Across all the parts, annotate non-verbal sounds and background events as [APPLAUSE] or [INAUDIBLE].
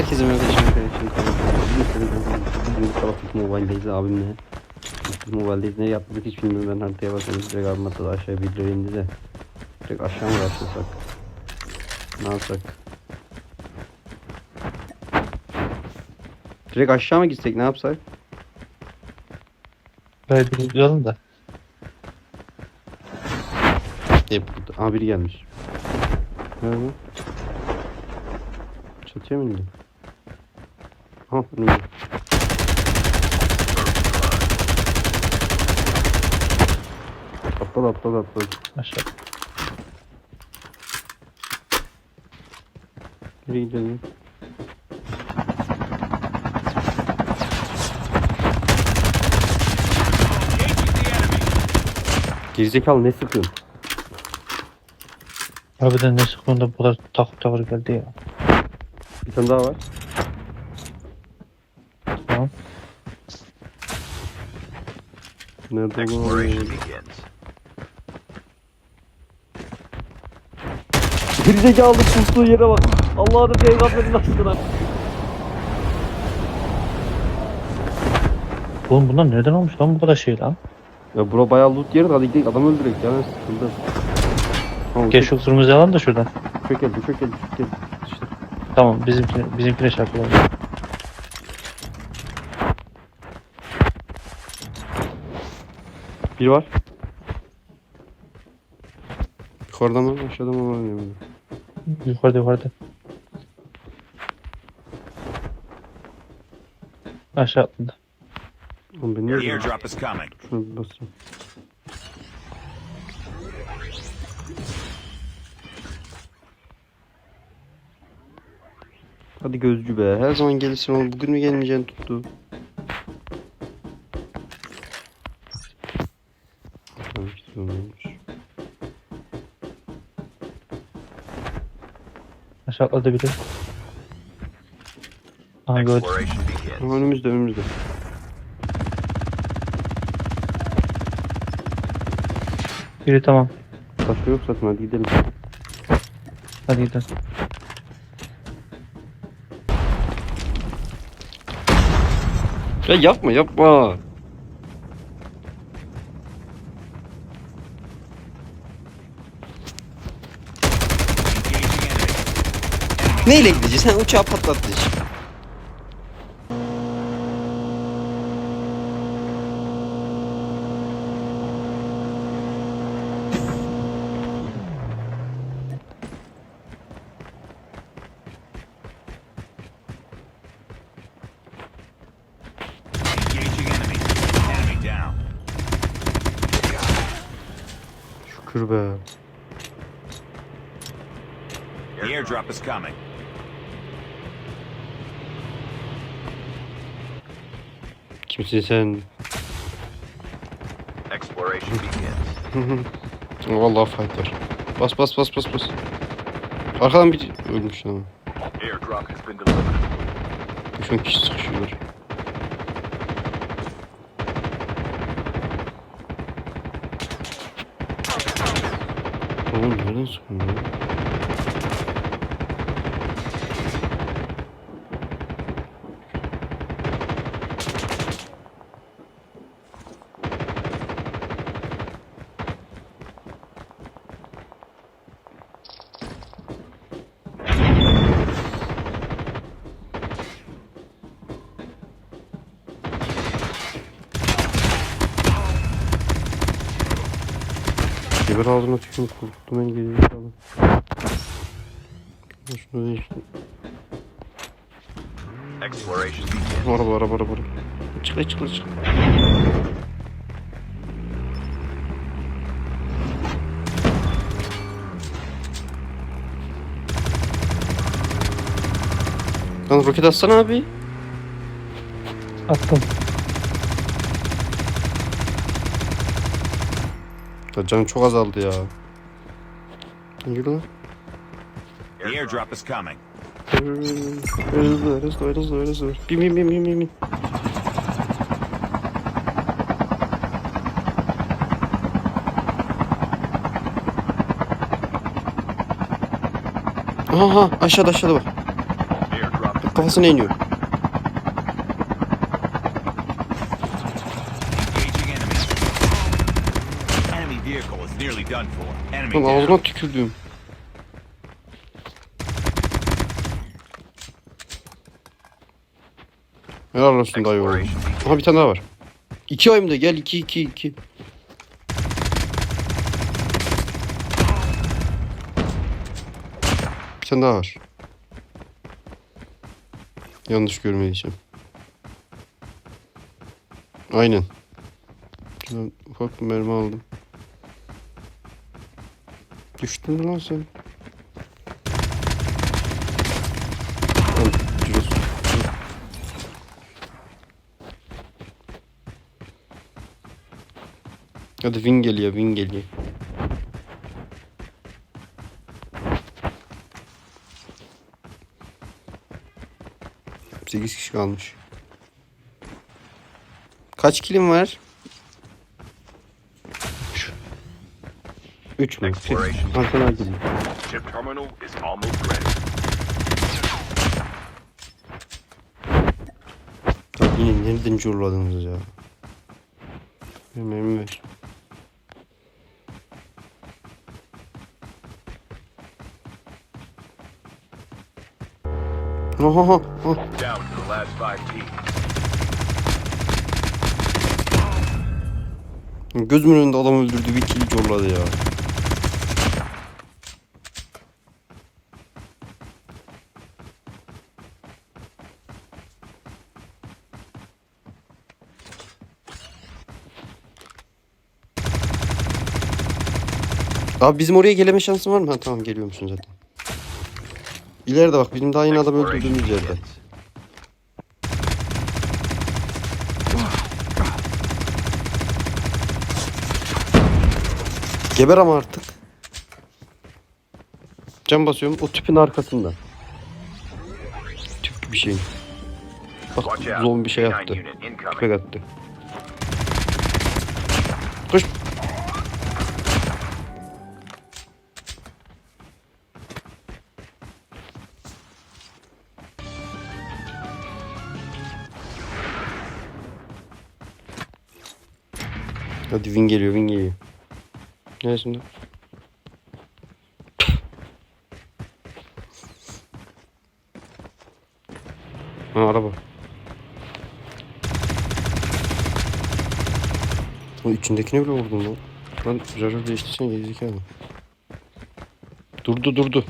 Herkese merhaba arkadaşlar. Duty Mobile'deyiz abimle. Biz Mobile'deyiz ne yaptık hiç bilmiyorum ben haritaya bakıyorum. Direkt abim atladı aşağıya birileri indi de. Direkt aşağı mı başlasak? Ne yapsak? Direkt aşağı mı gitsek ne yapsak? Böyle bir yolun da. Hep burada. Aa biri gelmiş. Nerede? Çatıya mı indi? Ha önümde. Atladı atladı atladı. Aşağı. Nereye gidelim? Gerizekalı ne sıkıyorsun? Harbiden ne sıkıntı bu kadar takır takır geldi ya. Bir tane daha var. Nerede bu? Gerizekalı pustuğu yere bak. Allah'ın peygamberin aşkına. Oğlum bunlar nereden olmuş lan bu kadar şey lan? Ya bura bayağı loot yeri de hadi gidelim adam öldürek ya ben sıkıldım. Tamam, Gel şu kırmızı alan da şuradan. Çök geldi çök geldi çök geldi. İşte. Tamam bizimkine, bizimkine çarpılalım. Bir var. Yukarıda mı aşağıda mı var Yukarıda yukarıda. Aşağı atladı. Oğlum ben The niye airdrop is coming. Şuna bir basayım. Hadi gözcü be. Her zaman gelirsin oğlum. Bugün mü gelmeyeceğini tuttu. Atladı biri. Aha gördüm. Exploration begins. Ama önümüzde önümüzde. Biri tamam. Başka yok zaten hadi gidelim. Hadi gidelim. Ya yapma yapma. Engaging enemy. Neyle gideceğiz? Sen uçağı patlattı işte. Engaging enemy. Enemy down. Şükür be. The airdrop is coming. Kimsin sen? Exploration begins. [LAUGHS] Vallahi fight var. Bas bas bas bas bas. Arkadan bir ölmüş ama. Delivered. 5-10 kişi sıkışıyorlar. Oğlum nereden sıkıyorsun Geber ağzına tükürüm korktum ben geriye kaldım. Şunu değiştim. Araba araba. araba. Çık çık çık. Lan roket atsana abi. Attım. Ya canım çok azaldı ya. Yürü. The airdrop is coming. Hızlı hızlı hızlı hızlı. Bin bin bin bin bin bin. Aha aşağıda aşağıda bak. Kafasına iniyor. Engaging enemy. Enemy vehicle is nearly done for. Enemy Lan down. ağzına tükürdüm. Helal olsun dayı oğlum. Aha bir tane daha var. İki ayımda gel iki iki iki. Bir tane daha var. Yanlış görmediysem. Aynen. Şuradan ufak bir mermi aldım. Düştün mü lan sen? Lan, su. Hadi win geliyor, win geliyor. Sekiz kişi kalmış. Kaç kilim var? Üç mü? Exploration. Arkadan gideyim. Chip terminal is almost ready. Bak yine nereden curladınız ya? Hemen ver. Oha, oha. Down to the last five teams. Gözümün önünde adam öldürdü bir kill curladı ya. Abi bizim oraya geleme şansın var mı? Ha, tamam geliyor musun zaten. İleride bak bizim daha yeni adam öldürdüğümüz yerde. Geber ama artık. Cam basıyorum o tüpün arkasında. Tüp gibi şey. Bak zombi bir şey K9 yaptı. unit incoming. Tüpek attı. Koş. Hadi win geliyor win geliyor. Neresinde? Ha araba. O içindekine bile vurdum lan. Lan rarı değiştirsen gerizekalı. Durdu durdu.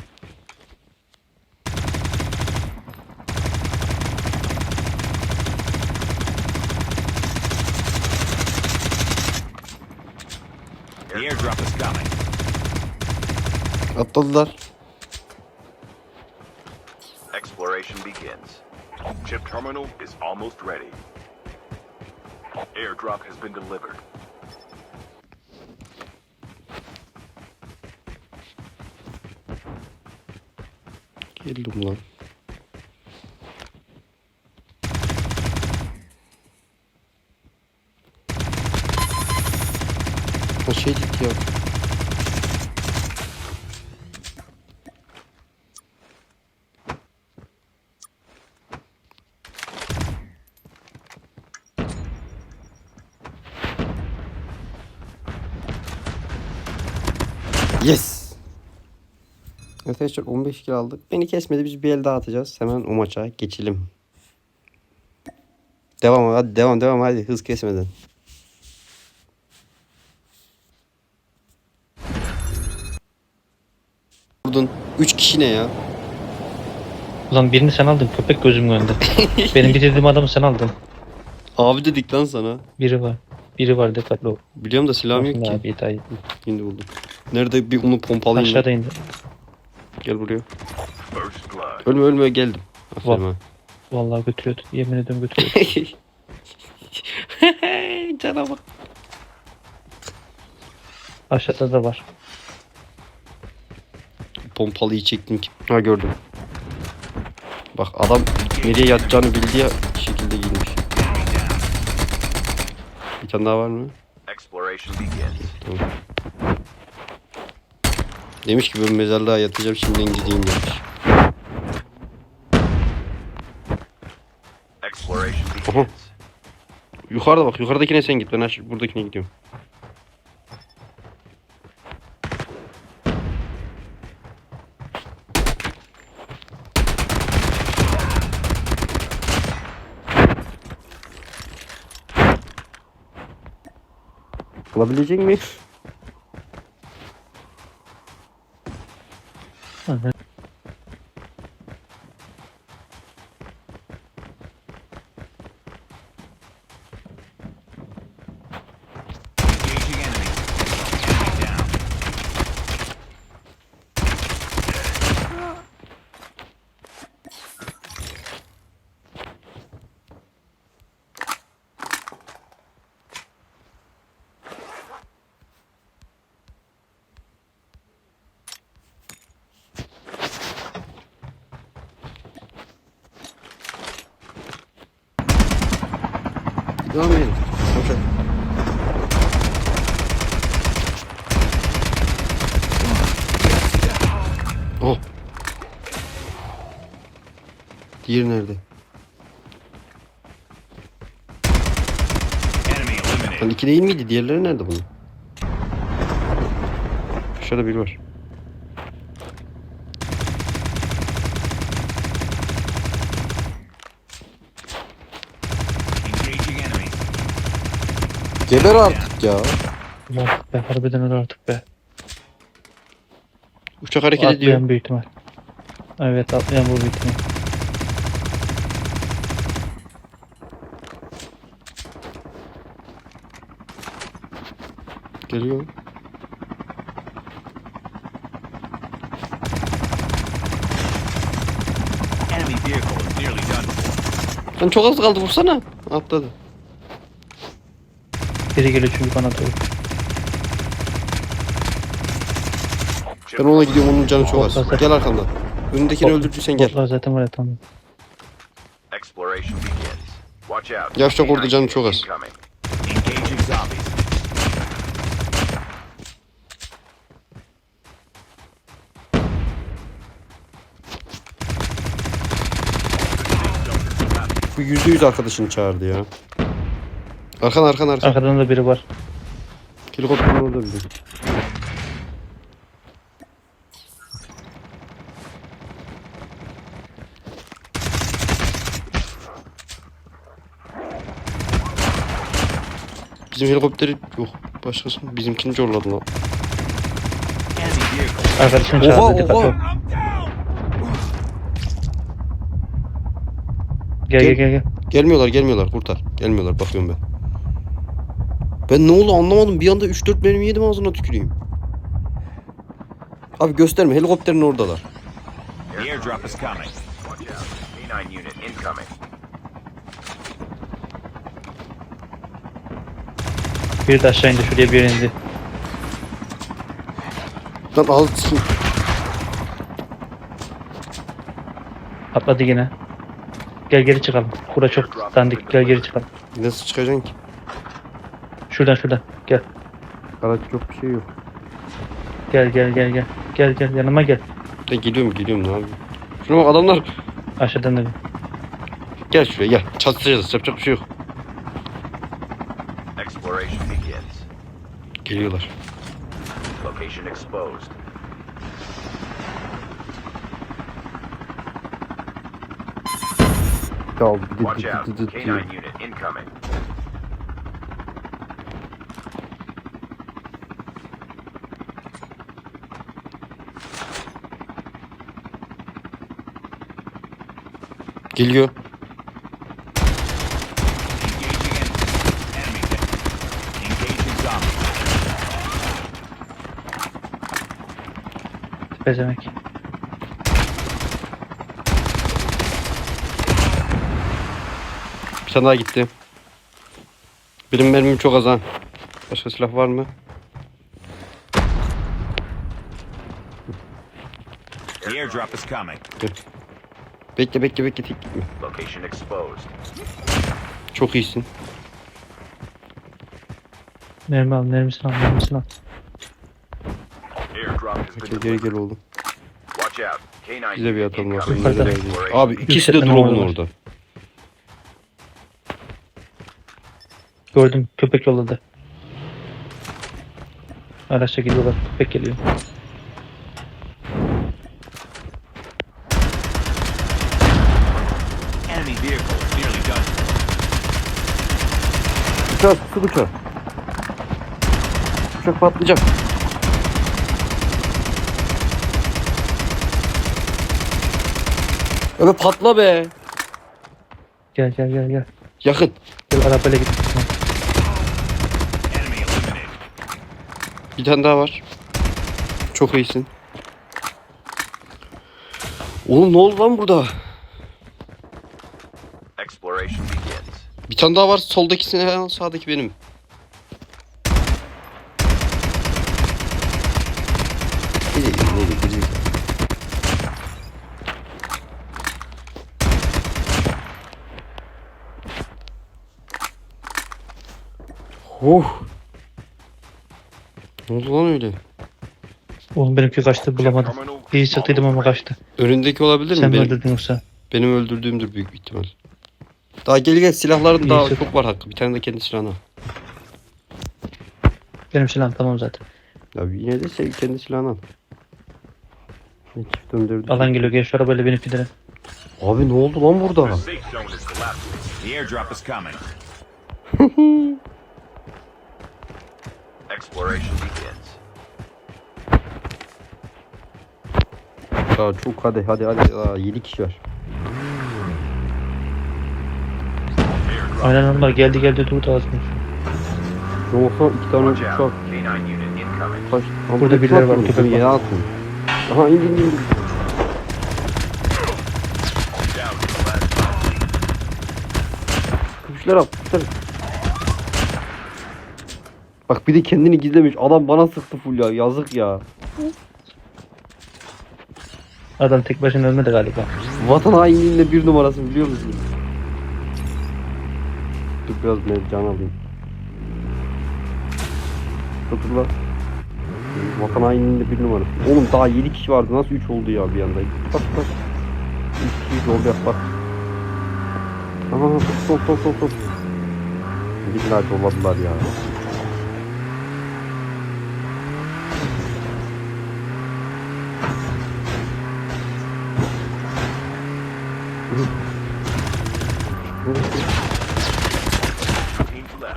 The airdrop is coming. Atladılar. Exploration begins. Chip terminal is almost ready. Airdrop has been delivered. Geldim lan. Ha şey gitti ya. Yes. Arkadaşlar 15 kill aldık. Beni kesmedi. Biz bir el daha atacağız. Hemen o maça geçelim. Devam hadi devam devam hadi hız kesmeden. Vurdun. 3 kişi ne ya? Ulan birini sen aldın köpek gözümün önünde. [LAUGHS] Benim bitirdiğim adamı sen aldın. Abi dedik lan sana. Biri var. Biri var dikkatli ol. Biliyorum da silahım yok ki. Abi. Şimdi buldum. Nerede bir onu pompalayayım. ben. Aşağıda indi. Gel buraya. Ölme ölme geldim. Aferin ha. Vallahi götürüyordu. Yemin ediyorum götürüyordu. [LAUGHS] Cana bak. Aşağıda da var. Pompalıyı çektim ki. Ha gördüm. Bak adam nereye yatacağını bildiği şekilde giymiş. Bir tane daha var mı? Exploration begins. Tamam. Demiş ki ben mezarlığa yatacağım şimdiden gideyim demiş. Exploration Aha. Yukarıda bak. Yukarıdakine sen git. Ben aşağı buradakine gidiyorum. Alabilecek mi? Evet. Engaging enemy. Enemy down. Devam edelim. Koşar. Oh. Diğeri nerede? Lan iki değil miydi? Diğerleri nerede bunun? Aşağıda biri var. Engaging enemy. Geber artık ya. Allah be harbiden öyle artık be. Uçak hareket ediyor. Atlayan büyük ihtimal. Evet atlayan bu büyük ihtimal. Geliyor. Enemy vehicle is nearly done. Lan çok az kaldı vursana. Atladı. Biri geliyor çünkü bana doğru. Ben ona gidiyorum onun canı çok az. Gel arkamdan. Önündekini öldürdüysen gel. Botlar zaten var ya tamam. Orada K9 canı çok az. Bu yüzde yüz arkadaşını çağırdı ya. Arkan arkan arkan. Arkadan da biri var. Helikopterin orada bir de. Bizim helikopteri yok. Başkası mı? Bizimkini zorladı lan. Arkadaşını Oha, çağırdı dikkat oha. ol. Gel. gel gel gel. Gelmiyorlar gelmiyorlar kurtar. Gelmiyorlar bakıyorum ben. Ben ne oldu anlamadım. Bir anda 3-4 mermi yedim ağzına tüküreyim. Abi gösterme helikopterin oradalar. The airdrop is coming. Watch out. K9 unit incoming. Biri de aşağı indi şuraya bir indi. Lan al sikeyim. Atladı yine. Gel geri çıkalım. Bura çok dandik. Gel geri çıkalım. Nasıl çıkacaksın ki? Şuradan şuradan. Gel. Araç yok bir şey yok. Gel gel gel gel. Gel gel yanıma gel. Ben geliyorum geliyorum ne yapayım. Şuna bak adamlar. Aşağıdan da gel. Gel şuraya gel. Çatışacağız yapacak bir şey yok. Exploration begins. Geliyorlar. Location exposed. Watch out. K9 unit incoming. Geliyor. Pezemek. Bir tane daha gitti. Benim mermim çok az ha. Başka silah var mı? Airdrop is coming. Bekle bekle bekle tek gitme. Location exposed. Çok iyisin. Mermi al mermisini al mermisini al. Airdrop has been Gel geri delivered. gel oğlum. Watch out. K9 Bize bir atalım incoming. Yukarıda. Değil. Abi ikisi de Yükseltme drop'un var. orada. Gördüm köpek yolladı. Araçta gidiyorlar köpek geliyor. İs nearly done. Uçak sık uçak. Uçak patlayacak. Öbe patla be. Gel gel gel gel. Yakın. Gel arabayla git. Bir tane daha var. Çok iyisin. Oğlum ne oldu lan burada? Exploration begins. Bir tane daha var. Soldakisine al, sağdaki benim. Gece gece gece. Oh. Ne oldu lan öyle? Oğlum benimki kaçtı bulamadım. İyi sıktıydım ama kaçtı. Önündeki olabilir mi? Sen mi Benim, öldürdün yoksa? benim öldürdüğümdür büyük bir ihtimal. Daha gel gel silahların daha sık. çok var hakkı. Bir tane de kendi silahına. Benim silahım tamam zaten. Ya yine de şey, kendi silahını al. Ne çift döndürdü. Alan geliyor gel şu arabayla beni fidele. Abi ne oldu lan burada? Safe zone is collapsing. The airdrop is coming. Exploration begins. Ya çok hadi hadi hadi. Aa, 7 kişi var. Aynen onlar geldi geldi durdu ağzını. Yoksa iki tane uçak. out. K9 unit incoming. Kaç, Burada bir birileri var, var. Yere atın. Aha in in in. Down to the last stop. Kuşlar at kuşlar. Bak bir de kendini gizlemiş. Adam bana sıktı full ya. Yazık ya. Adam tek başına ölmedi galiba. Vatan hainliğinin de bir numarası biliyor musun? Dur biraz ben can alayım. Vatan hainliğinin de bir numarası. Oğlum daha 7 kişi vardı. Nasıl 3 oldu ya bir anda? Bak bak. 3 kişi oldu ya bak. Aha sol sol sol sol. Billahi dolladılar ya.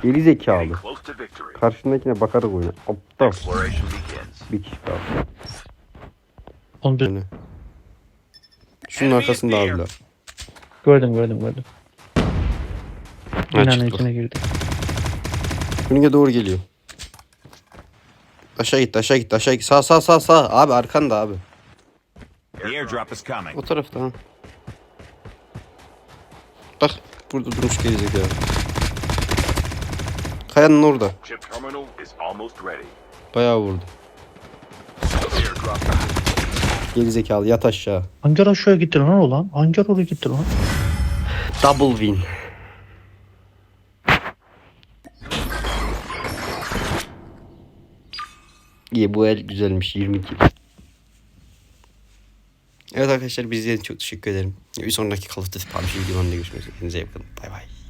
Geri zekalı. Karşındakine bakarak oyna. Aptal. Bir kişi kaldı. Onu bir... Yani. Şunun arkasında abiler. Gördüm gördüm gördüm. Binanın içine girdi. Önüne doğru geliyor. Aşağı gitti aşağı gitti aşağı gitti. Sağ sağ sağ sağ. Abi arkanda abi. O tarafta ha. Bak burada durmuş gerizekalı. Kayanın orada. Bayağı vurdu. Gerizekalı yat aşağı. Hangi aşağıya gitti lan o lan? Hangi oraya gitti lan? Double win. İyi bu el güzelmiş 22. Evet arkadaşlar bizlere çok teşekkür ederim. Bir sonraki Call of Duty PUBG videolarında görüşmek üzere. Kendinize iyi bakın. Bay bay.